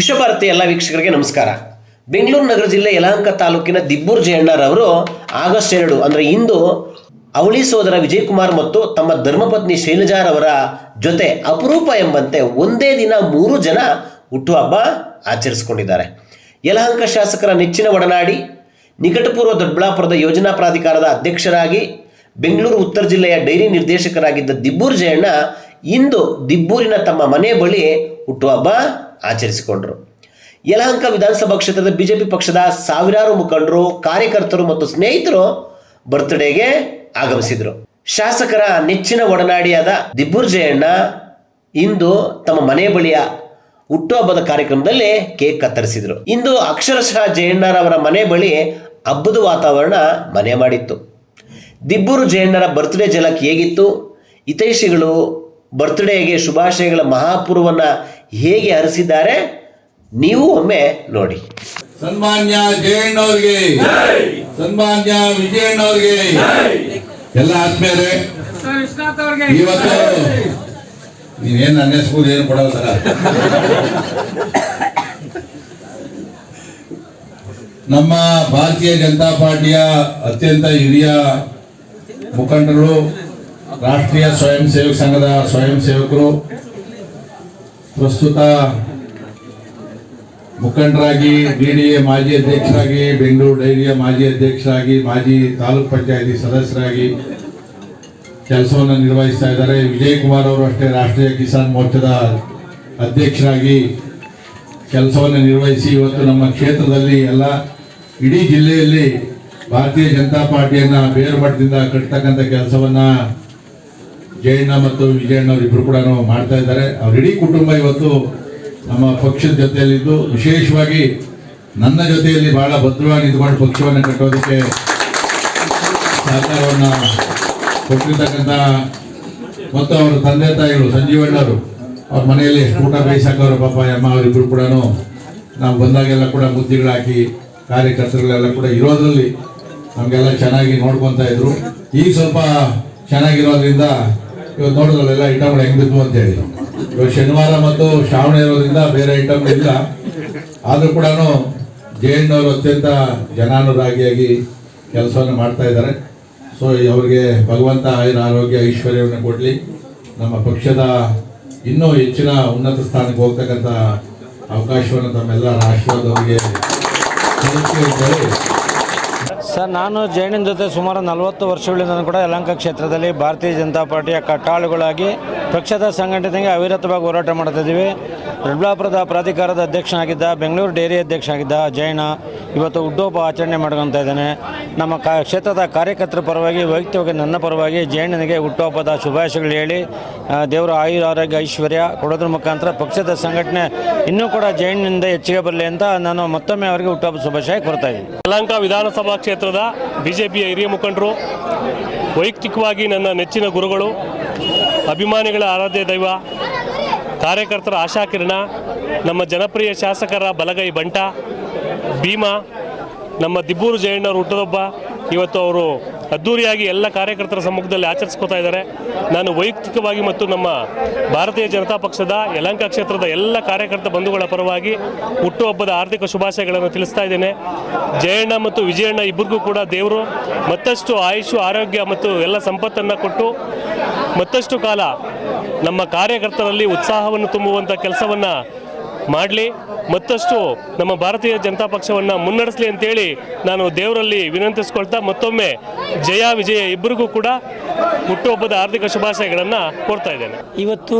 ವಿಶ್ವಭಾರತಿ ಎಲ್ಲ ವೀಕ್ಷಕರಿಗೆ ನಮಸ್ಕಾರ. ಬೆಂಗಳೂರು ನಗರ ಜಿಲ್ಲೆ ಯಲಹಂಕ ತಾಲೂಕಿನ ದಿಬ್ಬೂರ್ ಜಯಣ್ಣರವರು ಆಗಸ್ಟ್ ಎರಡು, ಅಂದರೆ ಇಂದು ಅವಳಿ ಸೋದರ ವಿಜಯಕುಮಾರ್ ಮತ್ತು ತಮ್ಮ ಧರ್ಮಪತ್ನಿ ಶೈಲಜಾರವರ ಜೊತೆ ಅಪರೂಪ ಎಂಬಂತೆ ಒಂದೇ ದಿನ ಮೂರು ಜನ ಹುಟ್ಟುಹಬ್ಬ ಆಚರಿಸಿಕೊಂಡಿದ್ದಾರೆ. ಯಲಹಂಕ ಶಾಸಕರ ನೆಚ್ಚಿನ ಒಡನಾಡಿ, ನಿಕಟಪೂರ್ವ ದೊಡ್ಡಬಳ್ಳಾಪುರದ ಯೋಜನಾ ಪ್ರಾಧಿಕಾರದ ಅಧ್ಯಕ್ಷರಾಗಿ, ಬೆಂಗಳೂರು ಉತ್ತರ ಜಿಲ್ಲೆಯ ಡೈರಿ ನಿರ್ದೇಶಕರಾಗಿದ್ದ ದಿಬ್ಬೂರ್ ಜಯಣ್ಣ ಇಂದು ದಿಬ್ಬೂರಿನ ತಮ್ಮ ಮನೆ ಬಳಿ ಹುಟ್ಟುಹಬ್ಬ ಆಚರಿಸಿಕೊಂಡರು. ಯಲಹಂಕ ವಿಧಾನಸಭಾ ಕ್ಷೇತ್ರದ ಬಿಜೆಪಿ ಪಕ್ಷದ ಸಾವಿರಾರು ಮುಖಂಡರು, ಕಾರ್ಯಕರ್ತರು ಮತ್ತು ಸ್ನೇಹಿತರು ಬರ್ತ್ಡೇಗೆ ಆಗಮಿಸಿದರು. ಶಾಸಕರ ನೆಚ್ಚಿನ ಒಡನಾಡಿಯಾದ ದಿಬ್ಬೂರ್ ಜಯಣ್ಣ ಇಂದು ತಮ್ಮ ಮನೆ ಬಳಿಯ ಹುಟ್ಟುಹಬ್ಬದ ಕಾರ್ಯಕ್ರಮದಲ್ಲಿ ಕೇಕ್ ಕತ್ತರಿಸಿದರು. ಇಂದು ಅಕ್ಷರಶಃ ಜಯಣ್ಣರವರ ಮನೆ ಬಳಿ ಹಬ್ಬದ ವಾತಾವರಣ ಮನೆ ಮಾಡಿತ್ತು. ದಿಬ್ಬೂರು ಜಯಣ್ಣರ ಬರ್ತ್ಡೇ ಜಲಕ್ ಹೇಗಿತ್ತು? ಹಿತೈಷಿಗಳು ಬರ್ತ್ಡೇಗೆ ಶುಭಾಶಯಗಳ ಮಹಾಪೂರ್ವವನ್ನು ಹೇಗೆ ಹರಿಸಿದ್ದಾರೆ ನೀವು ಒಮ್ಮೆ ನೋಡಿ. ಸನ್ಮಾನ್ಯ ಜಯಣ್ಣವ್ರಿಗೆ ಸನ್ಮಾನ್ಯ ವಿಜಯಣ್ಣವ್ರಿಗೆ, ಎಲ್ಲ ಆದ್ಮೇಲೆ ಇವತ್ತು ನೀವೇನು ಹೆಸರು ಏನು ಕೊಡಲ್ಲ ನಮ್ಮ ಭಾರತೀಯ ಜನತಾ ಪಾರ್ಟಿಯ ಅತ್ಯಂತ ಹಿರಿಯ ಮುಖಂಡರು, ರಾಷ್ಟ್ರೀಯ ಸ್ವಯಂ ಸೇವಕ ಸಂಘದ ಸ್ವಯಂ ಸೇವಕರು ಪ್ರಸ್ತುತ ಮುಖಂಡರಾಗಿ ಡಿಡಿಎ ಮಾಜಿ ಅಧ್ಯಕ್ಷರಾಗಿ, ಬೆಂಗಳೂರು ಡೈರಿಯ ಮಾಜಿ ಅಧ್ಯಕ್ಷರಾಗಿ, ಮಾಜಿ ತಾಲೂಕ್ ಪಂಚಾಯಿತಿ ಸದಸ್ಯರಾಗಿ ಕೆಲಸವನ್ನು ನಿರ್ವಹಿಸ್ತಾ ಇದ್ದಾರೆ. ವಿಜಯ್ ಕುಮಾರ್ ಅವರು ಅಷ್ಟೇ ರಾಷ್ಟ್ರೀಯ ಕಿಸಾನ್ ಮೋರ್ಚಾದ ಅಧ್ಯಕ್ಷರಾಗಿ ಕೆಲಸವನ್ನು ನಿರ್ವಹಿಸಿ ಇವತ್ತು ನಮ್ಮ ಕ್ಷೇತ್ರದಲ್ಲಿ ಎಲ್ಲ ಇಡೀ ಜಿಲ್ಲೆಯಲ್ಲಿ ಭಾರತೀಯ ಜನತಾ ಪಾರ್ಟಿಯನ್ನ ಬೇರು ಮಟ್ಟದಿಂದ ಕಟ್ತಕ್ಕಂಥ ಕೆಲಸವನ್ನ ಜಯಣ್ಣ ಮತ್ತು ವಿಜಯಣ್ಣ ಅವರಿಬ್ಬರು ಕೂಡ ಮಾಡ್ತಾ ಇದ್ದಾರೆ. ಅವ್ರ ಇಡೀ ಕುಟುಂಬ ಇವತ್ತು ನಮ್ಮ ಪಕ್ಷದ ಜೊತೆಯಲ್ಲಿದ್ದು. ವಿಶೇಷವಾಗಿ ನನ್ನ ಜೊತೆಯಲ್ಲಿ ಬಹಳ ಭದ್ರವಾಗಿ ನಿಂತ್ಕೊಂಡು ಪಕ್ಷವನ್ನು ಕಟ್ಟೋದಕ್ಕೆ ಸಹಕಾರವನ್ನು ಕೊಟ್ಟಿರ್ತಕ್ಕಂಥ ಮತ್ತು ಅವರ ತಂದೆ ತಾಯಿಗಳು ಸಂಜೀವಣ್ಣವರು ಅವ್ರ ಮನೆಯಲ್ಲಿ ಊಟ ಬೇಯಿಸಾಕವ್ರ ಪಾಪ ಅಮ್ಮ ಅವರಿಬ್ಬರು ಕೂಡ ನಾವು ಬಂದಾಗೆಲ್ಲ ಕೂಡ ಮುದ್ದಿಗಳಾಕಿ ಕಾರ್ಯಕರ್ತರುಗಳೆಲ್ಲ ಕೂಡ ಇರೋದ್ರಲ್ಲಿ ನಮಗೆಲ್ಲ ಚೆನ್ನಾಗಿ ನೋಡ್ಕೊತಾ ಇದ್ರು. ಈಗ ಸ್ವಲ್ಪ ಚೆನ್ನಾಗಿರೋದ್ರಿಂದ ಇವತ್ತು ನೋಡಿದ್ರಲ್ಲೆಲ್ಲ ಐಟಮ್ಗಳು ಹೆಂಗ್ ಬಿದ್ವು ಅಂತ ಹೇಳಿ ಇವತ್ತು ಶನಿವಾರ ಮತ್ತು ಶ್ರಾವಣ ಇರೋದ್ರಿಂದ ಬೇರೆ ಐಟಮ್ ಇಲ್ಲ. ಆದರೂ ಕೂಡ ಜಯಣ್ಣವರು ಅತ್ಯಂತ ಜನಾನುರಾಗಿಯಾಗಿ ಕೆಲಸವನ್ನು ಮಾಡ್ತಾ ಇದ್ದಾರೆ. ಸೊ ಅವರಿಗೆ ಭಗವಂತ ಆಯುರ ಆರೋಗ್ಯ, ಐಶ್ವರ್ಯವನ್ನು ಕೊಡಲಿ. ನಮ್ಮ ಪಕ್ಷದ ಇನ್ನೂ ಹೆಚ್ಚಿನ ಉನ್ನತ ಸ್ಥಾನಕ್ಕೆ ಹೋಗ್ತಕ್ಕಂಥ ಅವಕಾಶವನ್ನು ತಮ್ಮೆಲ್ಲರ ಆಶೀರ್ವಾದ ಅವರಿಗೆ ಸರ್, ನಾನು ಜೈನಿನ ಜೊತೆ ಸುಮಾರು ನಲವತ್ತು ವರ್ಷಗಳಿಂದ ಕೂಡ ಯಲಹಂಕ ಕ್ಷೇತ್ರದಲ್ಲಿ ಭಾರತೀಯ ಜನತಾ ಪಾರ್ಟಿಯ ಕಟ್ಟಾಳುಗಳಾಗಿ ಪಕ್ಷದ ಸಂಘಟನೆಗೆ ಅವಿರತವಾಗಿ ಹೋರಾಟ ಮಾಡ್ತಿದ್ದೀವಿ ದೊಡ್ಡಬಳ್ಳಾಪುರದ ಪ್ರಾಧಿಕಾರದ ಅಧ್ಯಕ್ಷನಾಗಿದ್ದ, ಬೆಂಗಳೂರು ಡೈರಿ ಅಧ್ಯಕ್ಷನಾಗಿದ್ದ ಜೈನ ಇವತ್ತು ಹುಟ್ಟುಹಬ್ಬ ಆಚರಣೆ ಮಾಡ್ಕೊತಾ ಇದ್ದೇನೆ. ನಮ್ಮ ಕಾ, ಕ್ಷೇತ್ರದ ಕಾರ್ಯಕರ್ತರ ಪರವಾಗಿ, ವೈಯಕ್ತಿಕವಾಗಿ ನನ್ನ ಪರವಾಗಿ ಜೈನನಿಗೆ ಹುಟ್ಟುಹಬ್ಬದ ಶುಭಾಶಯಗಳು ಹೇಳಿ ದೇವರ ಆಯುರ ಆರೋಗ್ಯ, ಐಶ್ವರ್ಯ ಕೊಡೋದ್ರ ಮುಖಾಂತರ ಪಕ್ಷದ ಸಂಘಟನೆ ಇನ್ನೂ ಕೂಡ ಜೈನಿಂದ ಹೆಚ್ಚಿಗೆ ಬರಲಿ ಅಂತ ನಾನು ಮತ್ತೊಮ್ಮೆ ಅವರಿಗೆ ಹುಟ್ಟುಹಬ್ಬ ಶುಭಾಶಯ ಕೊಡ್ತಾ ಇದ್ದೀನಿ. ಯಲಹಂಕ ವಿಧಾನಸಭಾ ಕ್ಷೇತ್ರದ ಪಿಯ ಹಿರಿಯ ಮುಖಂಡರು, ವೈಯಕ್ತಿಕವಾಗಿ ನನ್ನ ನೆಚ್ಚಿನ ಗುರುಗಳು, ಅಭಿಮಾನಿಗಳ ಆರಾಧ್ಯ ದೈವ, ಕಾರ್ಯಕರ್ತರ ಆಶಾಕಿರಣ ನಮ್ಮ ಜನಪ್ರಿಯ ಶಾಸಕರ ಬಲಗೈ ಬಂಟ, ಭೀಮಾ, ನಮ್ಮ ದಿಬ್ಬೂರು ಜಯಣ್ಣವ್ರ ಹುಟ್ಟದೊಬ್ಬ ಇವತ್ತು ಅವರು ಅದ್ದೂರಿಯಾಗಿ ಎಲ್ಲ ಕಾರ್ಯಕರ್ತರ ಸಮ್ಮುಖದಲ್ಲಿ ಆಚರಿಸ್ಕೋತಾ ಇದ್ದಾರೆ. ನಾನು ವೈಯಕ್ತಿಕವಾಗಿ ಮತ್ತು ನಮ್ಮ ಭಾರತೀಯ ಜನತಾ ಪಕ್ಷದ ಯಲಂಕ ಕ್ಷೇತ್ರದ ಎಲ್ಲ ಕಾರ್ಯಕರ್ತ ಬಂಧುಗಳ ಪರವಾಗಿ ಹುಟ್ಟುಹಬ್ಬದ ಆರ್ಥಿಕ ಶುಭಾಶಯಗಳನ್ನು ತಿಳಿಸ್ತಾ ಇದ್ದೇನೆ. ಜಯಣ್ಣ ಮತ್ತು ವಿಜಯಣ್ಣ ಇಬ್ಬರಿಗೂ ಕೂಡ ದೇವರು ಮತ್ತಷ್ಟು ಆಯುಷು, ಆರೋಗ್ಯ ಮತ್ತು ಎಲ್ಲ ಸಂಪತ್ತನ್ನು ಕೊಟ್ಟು ಮತ್ತಷ್ಟು ಕಾಲ ನಮ್ಮ ಕಾರ್ಯಕರ್ತರಲ್ಲಿ ಉತ್ಸಾಹವನ್ನು ತುಂಬುವಂಥ ಕೆಲಸವನ್ನು ಮಾಡಲಿ ಮತ್ತಷ್ಟು ನಮ್ಮ ಭಾರತೀಯ ಜನತಾ ಪಕ್ಷವನ್ನು ಮುನ್ನಡೆಸಲಿ ಅಂತೇಳಿ ನಾನು ದೇವರಲ್ಲಿ ವಿನಂತಿಸ್ಕೊಳ್ತಾ ಮತ್ತೊಮ್ಮೆ ಜಯ ವಿಜಯ ಇಬ್ಬರಿಗೂ ಕೂಡ ಹುಟ್ಟುಹಬ್ಬದ ಆರ್ಥಿಕ ಶುಭಾಶಯಗಳನ್ನು ಕೋರ್ತಾ ಇದ್ದೇನೆ. ಇವತ್ತು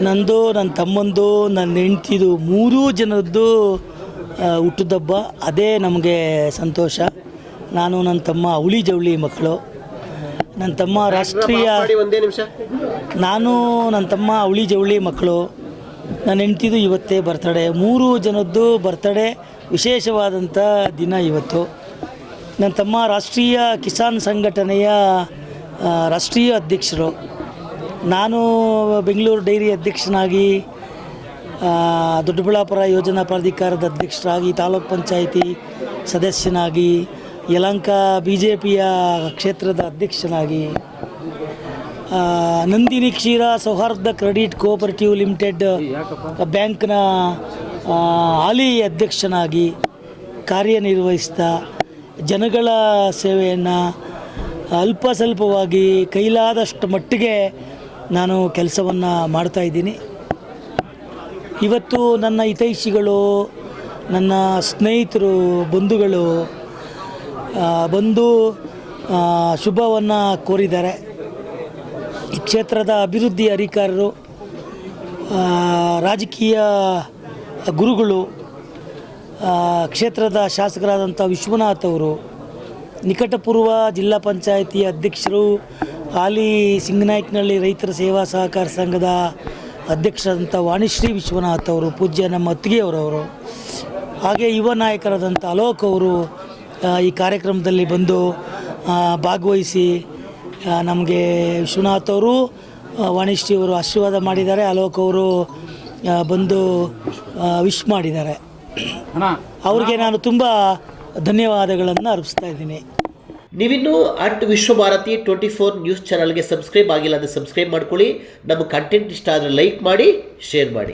ನಂದು ನನ್ನ ತಮ್ಮಂದು ನನ್ನ ಹೆಂಡ್ತಿದು ಮೂರೂ ಜನದ್ದು ಹುಟ್ಟುದಬ್ಬ. ಅದೇ ನಮಗೆ ಸಂತೋಷ. ನಾನು ನನ್ನ ತಮ್ಮ ಅವಳಿ ಜವಳಿ ಮಕ್ಕಳು. ನನ್ನ ತಮ್ಮ ರಾಷ್ಟ್ರೀಯ ಮಾಡಿ ಒಂದೇ ನಿಮಿಷ. ನಾನು ನನ್ನ ತಮ್ಮ ಅವಳಿ ಜವಳಿ ಮಕ್ಕಳು. ನನ್ನ ಹೆಂಡ್ತಿದು ಇವತ್ತೇ ಬರ್ತಡೇ ಮೂರು ಜನದ್ದು ಬರ್ತಡೇ ವಿಶೇಷವಾದಂಥ ದಿನ ಇವತ್ತು. ನನ್ನ ತಮ್ಮ ರಾಷ್ಟ್ರೀಯ ಕಿಸಾನ್ ಸಂಘಟನೆಯ ರಾಷ್ಟ್ರೀಯ ಅಧ್ಯಕ್ಷರು. ನಾನು ಬೆಂಗಳೂರು ಡೈರಿ ಅಧ್ಯಕ್ಷನಾಗಿ ದೊಡ್ಡಬಳ್ಳಾಪುರ ಯೋಜನಾ ಪ್ರಾಧಿಕಾರದ ಅಧ್ಯಕ್ಷರಾಗಿ, ತಾಲೂಕ್ ಪಂಚಾಯಿತಿ ಸದಸ್ಯನಾಗಿ, ಯಲಂಕ ಬಿ ಜೆ ಪಿಯ ಕ್ಷೇತ್ರದ ಅಧ್ಯಕ್ಷನಾಗಿ ನಂದಿನಿ ಕ್ಷೀರ ಸೌಹಾರ್ದ ಕ್ರೆಡಿಟ್ ಕೋಆಪರೇಟಿವ್ ಲಿಮಿಟೆಡ್ ಬ್ಯಾಂಕ್ನ ಹಾಲಿ ಅಧ್ಯಕ್ಷನಾಗಿ ಕಾರ್ಯನಿರ್ವಹಿಸ್ತಾ ಜನಗಳ ಸೇವೆಯನ್ನು ಅಲ್ಪ ಸ್ವಲ್ಪವಾಗಿ ಕೈಲಾದಷ್ಟು ಮಟ್ಟಿಗೆ ನಾನು ಕೆಲಸವನ್ನು ಮಾಡ್ತಾಯಿದ್ದೀನಿ ಇವತ್ತು ನನ್ನ ಹಿತೈಷಿಗಳು, ನನ್ನ ಸ್ನೇಹಿತರು, ಬಂಧುಗಳು ಬಂದು ಶುಭವನ್ನು ಕೋರಿದ್ದಾರೆ. ಈ ಕ್ಷೇತ್ರದ ಅಭಿವೃದ್ಧಿ ಅಧಿಕಾರರು ರಾಜಕೀಯ ಗುರುಗಳು ಕ್ಷೇತ್ರದ ಶಾಸಕರಾದಂಥ ವಿಶ್ವನಾಥ್ ಅವರು, ನಿಕಟಪೂರ್ವ ಜಿಲ್ಲಾ ಪಂಚಾಯಿತಿ ಅಧ್ಯಕ್ಷರು, ಹಾಲಿ ಸಿಂಗನಾಯ್ಕನಹಳ್ಳಿ ರೈತರ ಸೇವಾ ಸಹಕಾರ ಸಂಘದ ಅಧ್ಯಕ್ಷರಾದಂಥ ವಾಣಿಶ್ರೀ ವಿಶ್ವನಾಥ್ ಅವರು, ಪೂಜ್ಯ ನಮ್ಮ ಅತ್ತಿಗೆಯವರವರು, ಹಾಗೆ ಯುವ ನಾಯಕರಾದಂಥ ಅಲೋಕ್ ಅವರು ಈ ಕಾರ್ಯಕ್ರಮದಲ್ಲಿ ಬಂದು ಭಾಗವಹಿಸಿ ನಮಗೆ ವಿಶ್ವನಾಥ್ ಅವರು ವಾಣಿಶ್ರೀ ಅವರು ಆಶೀರ್ವಾದ ಮಾಡಿದ್ದಾರೆ ಅಲೋಕ್ ಅವರು ಬಂದು ವಿಶ್ ಮಾಡಿದ್ದಾರೆ. ಅವ್ರಿಗೆ ನಾನು ತುಂಬ ಧನ್ಯವಾದಗಳನ್ನು ಅರ್ಪಿಸ್ತಾ ಇದ್ದೀನಿ. ನೀವಿನ್ನೂ at Vishwabharathi twenty four news ಚಾನಲ್ಗೆ ಸಬ್ಸ್ಕ್ರೈಬ್ ಆಗಿಲ್ಲ ಅಂದರೆ ಸಬ್ಸ್ಕ್ರೈಬ್ ಮಾಡ್ಕೊಳ್ಳಿ. ನಮ್ಮ ಕಂಟೆಂಟ್ ಇಷ್ಟ ಆದರೆ ಲೈಕ್ ಮಾಡಿ ಶೇರ್ ಮಾಡಿ.